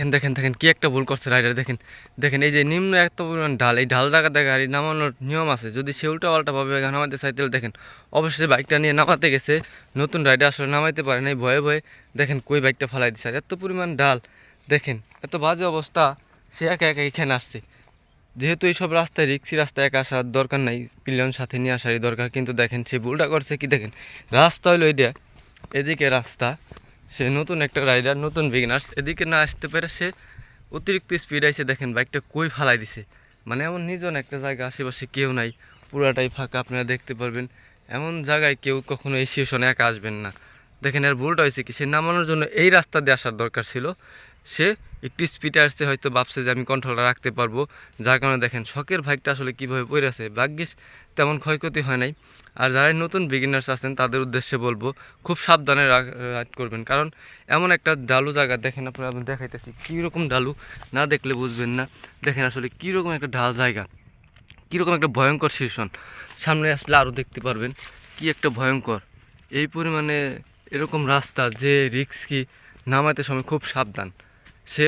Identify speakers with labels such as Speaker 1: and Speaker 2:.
Speaker 1: দেখেন দেখেন দেখেন, কি একটা ভুল করছে রাইডার, দেখেন দেখেন, এই যে নিম্ন এত পরিমাণ ঢাল, এই ঢাল জায়গাতে গাড়ি নামানোর নিয়ম আছে। যদি সে উল্টা পাল্টা ভাবে নামাতে চাই তাহলে দেখেন অবশ্যই বাইকটা নিয়ে নামাতে গেছে, নতুন রাইডার আসলে নামাইতে পারে না এই ভয়ে ভয়ে, দেখেন, কই বাইকটা ফালাই দিচ্ছে আর এত পরিমাণ ডাল দেখেন, এত বাজে অবস্থা, সে একা একা এখানে আসছে। যেহেতু এইসব রাস্তায় রিক্সি রাস্তায় একা আসার দরকার নাই পিলিয়ন সাথে নিয়ে আসারই দরকার, কিন্তু দেখেন, সে ভুলটা করছে কি দেখেন, রাস্তা হলো এটা এদিকে রাস্তা সে নতুন একটা রাইডার নতুন বিগিনার্স এদিকে না আসতে পেরে সে অতিরিক্ত স্পিড আইসে দেখেন বাইকটা কই ফালাই দিছে। মানে এমন নিজন একটা জায়গা, আশেপাশে কেউ নাই, পুরাটাই ফাঁকা, আপনারা দেখতে পারবেন। এমন জায়গায় কেউ কখনো এই সিচুয়েশনে একা আসবেন না। দেখেন এর ভুলটা হয়েছে কি, সে নামানোর জন্য এই রাস্তা দিয়ে আসার দরকার ছিল। সে একটু স্পিডে আসছে, হয়তো ভাবছে যে আমি কন্ট্রোলটা রাখতে পারব। যার কারণে দেখেন শখের বাইকটা আসলে কীভাবে পড়ে আছে, ভাগ্যিস তেমন ক্ষয়ক্ষতি হয় নাই। আর যারা নতুন বিগিনার্স আছেন, তাদের উদ্দেশ্যে বলব, খুব সাবধানে রাইড করবেন। কারণ এমন একটা ডালু জায়গা, দেখেন আপনারা, আমি দেখাইতেছি কীরকম ডালু না দেখলে বুঝবেন না। দেখেন আসলে কীরকম একটা ঢাল জায়গা, কীরকম একটা ভয়ঙ্কর সিচুয়েশন সামনে আসলে আরও দেখতে পারবেন কি একটা ভয়ঙ্কর। এই পরিমাণে এরকম রাস্তা যে রিক্স কি নামাতে সময় খুব সাবধান। সে